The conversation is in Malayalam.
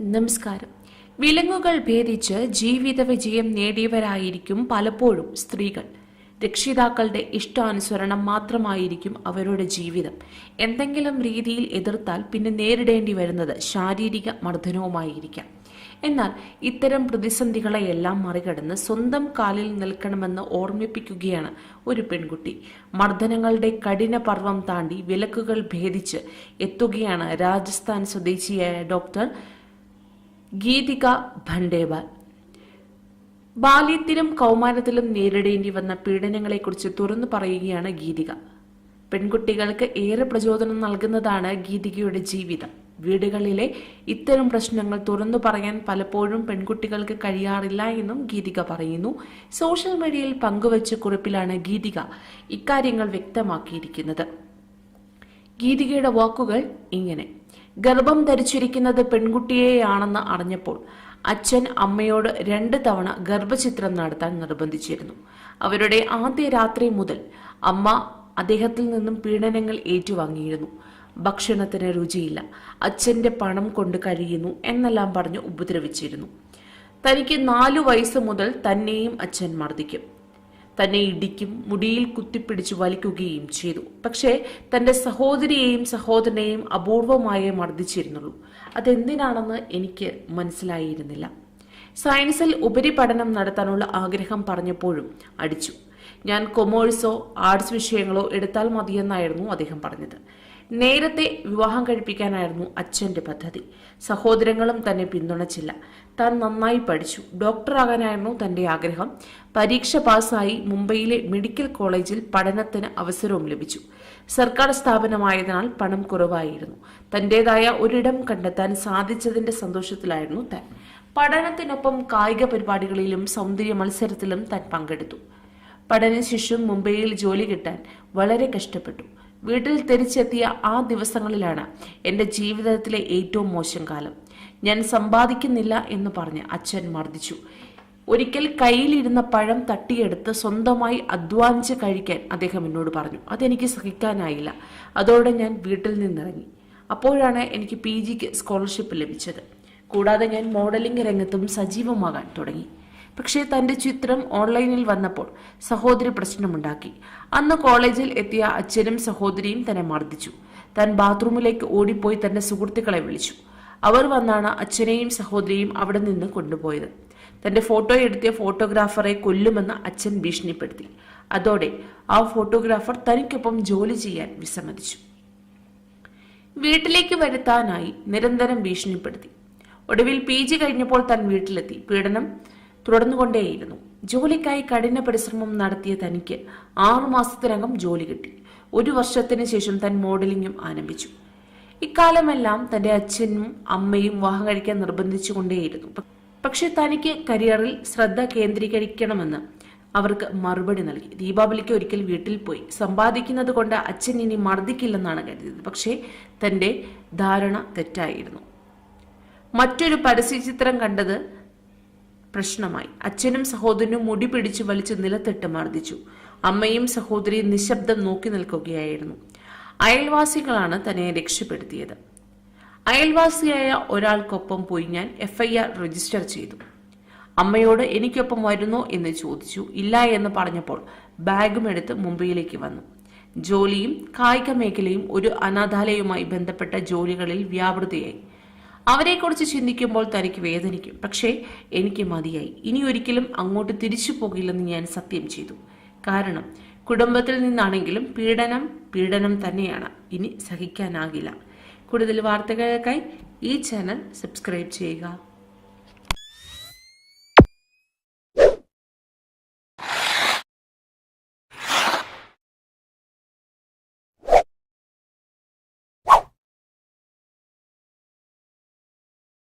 നമസ്കാരം. വിലങ്ങുകൾ ഭേദിച്ച് ജീവിത വിജയം നേടിയവരായിരിക്കും പലപ്പോഴും സ്ത്രീകൾ. രക്ഷിതാക്കളുടെ ഇഷ്ടാനുസരണം മാത്രമായിരിക്കും അവരുടെ ജീവിതം. എന്തെങ്കിലും രീതിയിൽ എതിർത്താൽ പിന്നെ നേരിടേണ്ടി വരുന്നത് ശാരീരിക മർദ്ദനവുമായിരിക്കാം. എന്നാൽ ഇത്തരം പ്രതിസന്ധികളെയെല്ലാം മറികടന്ന് സ്വന്തം കാലിൽ നിൽക്കണമെന്ന് ഓർമ്മിപ്പിക്കുകയാണ് ഒരു പെൺകുട്ടി. മർദ്ദനങ്ങളുടെ കഠിന പർവം താണ്ടി വിലക്കുകൾ ഭേദിച്ച് എത്തുകയാണ് രാജസ്ഥാൻ സ്വദേശിയായ ഡോക്ടർ ഗീതിക ഭണ്ടേവാൽ ബാല്യത്തിലും കൗമാരത്തിലും നേരിടേണ്ടി വന്ന പീഡനങ്ങളെക്കുറിച്ച് തുറന്നു പറയുകയാണ് ഗീതിക. പെൺകുട്ടികൾക്ക് ഏറെ പ്രചോദനം നൽകുന്നതാണ് ഗീതികയുടെ ജീവിതം. വീടുകളിലെ ഇത്തരം പ്രശ്നങ്ങൾ തുറന്നു പറയാൻ പലപ്പോഴും പെൺകുട്ടികൾക്ക് കഴിയാറില്ല എന്നും ഗീതിക പറയുന്നു. സോഷ്യൽ മീഡിയയിൽ പങ്കുവച്ച കുറിപ്പിലാണ് ഗീതിക ഇക്കാര്യങ്ങൾ വ്യക്തമാക്കിയിരിക്കുന്നത്. ഗീതികയുടെ വാക്കുകൾ ഇങ്ങനെ. ഗർഭം ധരിച്ചിരിക്കുന്നത് പെൺകുട്ടിയെയാണെന്ന് അറിഞ്ഞപ്പോൾ അച്ഛൻ അമ്മയോട് രണ്ട് തവണ ഗർഭചിത്രം നടത്താൻ നിർബന്ധിച്ചിരുന്നു. അവരുടെ ആദ്യ രാത്രി മുതൽ അമ്മ അദ്ദേഹത്തിൽ നിന്നും പീഡനങ്ങൾ ഏറ്റുവാങ്ങിയിരുന്നു. ഭക്ഷണത്തിന് രുചിയില്ല. അച്ഛന്റെ പണം കൊണ്ട് കഴിയുന്നു എന്നെല്ലാം പറഞ്ഞ് ഉപദ്രവിച്ചിരുന്നു. തനിക്ക് നാലു വയസ്സ് മുതൽ തന്നെയും അച്ഛൻ മർദ്ദിക്കും. തന്നെ ഇടിക്കും മുടിയിൽ കുത്തിപ്പിടിച്ച് വലിക്കുകയും ചെയ്തു. പക്ഷേ തന്റെ സഹോദരിയെയും സഹോദരനെയും അപൂർവമായേ മർദ്ദിച്ചിരുന്നുള്ളൂ. അതെന്തിനാണെന്ന് എനിക്ക് മനസ്സിലായിരുന്നില്ല. സയൻസിൽ ഉപരിപഠനം നടത്താനുള്ള ആഗ്രഹം പറഞ്ഞപ്പോഴും അടിച്ചു. ഞാൻ കൊമേഴ്സോ ആർട്സ് വിഷയങ്ങളോ എടുത്താൽ മതിയെന്നായിരുന്നു അദ്ദേഹം പറഞ്ഞത്. നേരത്തെ വിവാഹം കഴിപ്പിക്കാനായിരുന്നു അച്ഛന്റെ പദ്ധതി. സഹോദരങ്ങളും തന്നെ പിന്തുണച്ചില്ല. താൻ നന്നായി പഠിച്ചു. ഡോക്ടറാകാനായിരുന്നു തന്റെ ആഗ്രഹം. പരീക്ഷ പാസ്സായി മുംബൈയിലെ മെഡിക്കൽ കോളേജിൽ പഠനത്തിന് അവസരവും ലഭിച്ചു. സർക്കാർ സ്ഥാപനമായതിനാൽ പണം കുറവായിരുന്നു. തന്റേതായ ഒരിടം കണ്ടെത്താൻ സാധിച്ചതിന്റെ സന്തോഷത്തിലായിരുന്നു താൻ. പഠനത്തിനൊപ്പം കായിക പരിപാടികളിലും സൗന്ദര്യ മത്സരത്തിലും താൻ പങ്കെടുത്തു. പഠനശേഷം മുംബൈയിൽ ജോലി കിട്ടാൻ വളരെ കഷ്ടപ്പെട്ടു. വീട്ടിൽ തിരിച്ചെത്തിയ ആ ദിവസങ്ങളിലാണ് എന്റെ ജീവിതത്തിലെ ഏറ്റവും മോശം കാലം. ഞാൻ സമ്പാദിക്കുന്നില്ല എന്ന് പറഞ്ഞ് അച്ഛൻ മർദ്ദിച്ചു. ഒരിക്കൽ കയ്യിലിരുന്ന പഴം തട്ടിയെടുത്ത് സ്വന്തമായി അധ്വാനിച്ച് കഴിക്കാൻ അദ്ദേഹം എന്നോട് പറഞ്ഞു. അതെനിക്ക് സഹിക്കാനായില്ല. അതോടെ ഞാൻ വീട്ടിൽ നിന്നിറങ്ങി. അപ്പോഴാണ് എനിക്ക് പി ജിക്ക് സ്കോളർഷിപ്പ് ലഭിച്ചത്. കൂടാതെ ഞാൻ മോഡലിംഗ് രംഗത്തും സജീവമാകാൻ തുടങ്ങി. പക്ഷേ തന്റെ ചിത്രം ഓൺലൈനിൽ വന്നപ്പോൾ സഹോദരി പ്രശ്നമുണ്ടാക്കി. അന്ന് കോളേജിൽ എത്തിയ അച്ഛനും സഹോദരിയും തന്നെ മർദ്ദിച്ചു. താൻ ബാത്റൂമിലേക്ക് ഓടിപ്പോയി തന്റെ സുഹൃത്തുക്കളെ വിളിച്ചു. അവർ വന്നാണ് അച്ഛനെയും സഹോദരിയും അവിടെ നിന്ന് കൊണ്ടുപോയത്. തന്റെ ഫോട്ടോ എടുത്തിയ ഫോട്ടോഗ്രാഫറെ കൊല്ലുമെന്ന് അച്ഛൻ ഭീഷണിപ്പെടുത്തി. അതോടെ ആ ഫോട്ടോഗ്രാഫർ തനിക്കൊപ്പം ജോലി ചെയ്യാൻ വിസമ്മതിച്ചു. വീട്ടിലേക്ക് വരുത്താനായി നിരന്തരം ഭീഷണിപ്പെടുത്തി. ഒടുവിൽ പി ജി കഴിഞ്ഞപ്പോൾ താൻ വീട്ടിലെത്തി. പീഡനം തുടർന്നുകൊണ്ടേയിരുന്നു. ജോലിക്കായി കഠിന പരിശ്രമം നടത്തിയ തനിക്ക് ആറു മാസത്തിനകം ജോലി കിട്ടി. ഒരു വർഷത്തിന് ശേഷം താൻ മോഡലിംഗും ആരംഭിച്ചു. ഇക്കാലമെല്ലാം തന്റെ അച്ഛനും അമ്മയും വിവാഹം കഴിക്കാൻ നിർബന്ധിച്ചുകൊണ്ടേയിരുന്നു. പക്ഷെ തനിക്ക് കരിയറിൽ ശ്രദ്ധ കേന്ദ്രീകരിക്കണമെന്ന് അവർക്ക് മറുപടി നൽകി. ദീപാവലിക്ക് ഒരിക്കൽ വീട്ടിൽ പോയി. സമ്പാദിക്കുന്നത് കൊണ്ട് അച്ഛൻ ഇനി മർദ്ദിക്കില്ലെന്നാണ് കരുതിയത്. പക്ഷേ തന്റെ ധാരണ തെറ്റായിരുന്നു. മറ്റൊരു പരസ്യചിത്രം കണ്ടത് പ്രശ്നമായി. അച്ഛനും സഹോദരനും മുടി പിടിച്ച് വലിച്ച് നിലത്തിട്ട് മർദ്ദിച്ചു അമ്മയും സഹോദരിയും നിശബ്ദം നോക്കി നിൽക്കുകയായിരുന്നു. അയൽവാസികളാണ് തന്നെ രക്ഷപ്പെടുത്തിയത്. അയൽവാസിയായ ഒരാൾക്കൊപ്പം പോയി ഞാൻ എഫ്ഐആർ രജിസ്റ്റർ ചെയ്തു. അമ്മയോട് എനിക്കൊപ്പം വരുന്നോ? എന്ന് ചോദിച്ചു. ഇല്ല എന്ന് പറഞ്ഞപ്പോൾ ബാഗും എടുത്ത് മുംബൈയിലേക്ക് വന്നു. ജോലിയും കായിക മേഖലയും ഒരു അനാഥാലയവുമായി ബന്ധപ്പെട്ട ജോലികളിൽ വ്യാപൃതയായി. അവരെക്കുറിച്ച് ചിന്തിക്കുമ്പോൾ തനിക്ക് വേദനിക്കും. പക്ഷേ എനിക്ക് മതിയായി. ഇനി ഒരിക്കലും അങ്ങോട്ട് തിരിച്ചു പോകില്ലെന്ന് ഞാൻ സത്യം ചെയ്തു. കാരണം കുടുംബത്തിൽ നിന്നാണെങ്കിലും പീഡനം പീഡനം തന്നെയാണ്. ഇനി സഹിക്കാനാകില്ല. കൂടുതൽ വാർത്തകൾക്കായി ഈ ചാനൽ സബ്സ്ക്രൈബ് ചെയ്യുക.